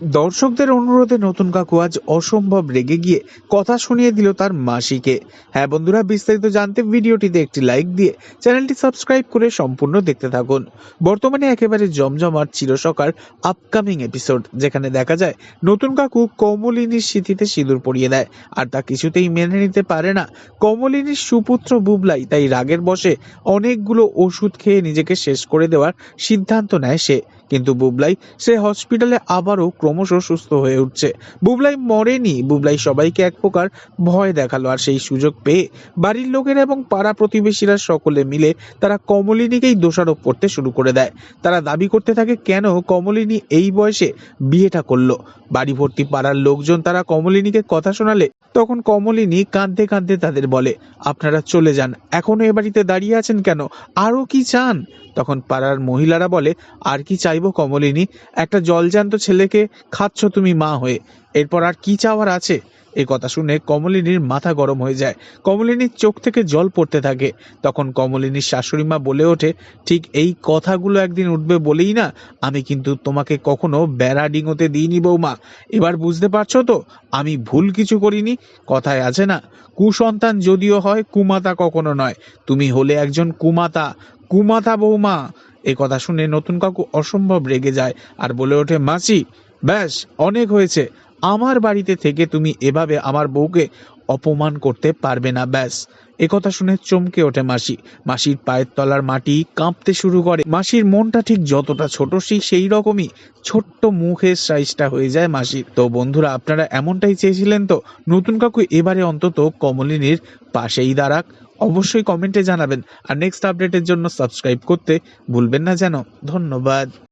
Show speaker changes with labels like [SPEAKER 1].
[SPEAKER 1] দর্শকদের অনুরোধে নতুন কাকু আজ অসম্ভব রেগে গিয়ে কথা শুনিয়ে দিল তার মাসিকে। হ্যাঁ বন্ধুরা, বিস্তারিত জানতে ভিডিওটিতে একটি লাইক দিয়ে চ্যানেলটি সাবস্ক্রাইব করে সম্পূর্ণ দেখতে থাকুন। বর্তমানে একেবারে জমজমাট চিরসকার আপকামিং এপিসোড, যেখানে দেখা যায় নতুন কাকু কমলিনীর স্মৃতিতে সিঁদুর পরিয়ে দেয়, আর তা কিছুতেই মেনে নিতে পারে না। কমলিনীর সুপুত্র বুবলাই তাই রাগের বসে অনেকগুলো ওষুধ খেয়ে নিজেকে শেষ করে দেওয়ার সিদ্ধান্ত নেয় সে। কিন্তু বুবলাই সে হসপিটালে আবারও ক্রমশ সুস্থ হয়ে উঠছে। বুবলাই মরেনি। বুবলাই সবাইকে এক প্রকার ভয় দেখাল আর সেই সুযোগ পেয়ে বাড়ির লোকেরা এবং পাড়া প্রতিবেশীরা সকলে মিলে তারা কমলিনীকেই দোষারোপ করতে শুরু করে দেয়। তারা দাবি করতে থাকে, কেন কমলিনী এই বয়সে বিয়েটা করল? বাড়ি ভর্তি পাড়ার লোকজন তারা কমলিনীকে কথা শোনালে তখন কমলিনী কাঁদতে কাঁদতে তাদের বলে, আপনারা চলে যান, এখনও এ বাড়িতে দাঁড়িয়ে আছেন কেন? আরও কি চান? তখন পাড়ার মহিলারা বলে, আর কি চাইব কমলিনী? একটা জলজান্ত ছেলেকে খাচ্ছ তুমি মা হয়ে। এরপর আর কি চাওয়ার আছে? এ কথা শুনে কমলিনীর মাথা গরম হয়ে যায়। কমলিনীর চোখ থেকে জল পড়তে থাকে। তখন কমলিনীর শাশুড়ি মা বলে ওঠে, ঠিক এই কথাগুলো একদিন উঠবে বলেই না, আমি কিন্তু তোমাকে কখনো বেড়া ডিঙোতে দিইনি বৌমা। এবার বুঝতে পারছ তো, আমি ভুল কিছু করিনি? কথায় আছে না, কুসন্তান যদিও হয়, কুমাতা কখনো নয়। তুমি হলে একজন কুমাতা কুমাতা বৌমা। এ কথা শুনে নতুন কাকু অসম্ভব রেগে যায় আর বলে ওঠে, মাসি ব্যাস, অনেক হয়েছে। আমার বাড়িতে থেকে তুমি এভাবে আমার বউকে অপমান করতে পারবে না, ব্যাস। একথা শুনে চমকে ওঠে মাসি। মাসির পায়ের তলার মাটি কাঁপতে শুরু করে। মাসির মনটা ঠিক যতটা ছোট, সেই সেই রকমই ছোট্ট মুখের সাইজটা হয়ে যায় মাসির। তো বন্ধুরা, আপনারা এমনটাই চেয়েছিলেন তো? নতুন কাকু এবারে অন্তত কমলিনীর পাশেই দাঁড়াক। অবশ্যই কমেন্টে জানাবেন। আর নেক্সট আপডেটের জন্য সাবস্ক্রাইব করতে ভুলবেন না যেন। ধন্যবাদ।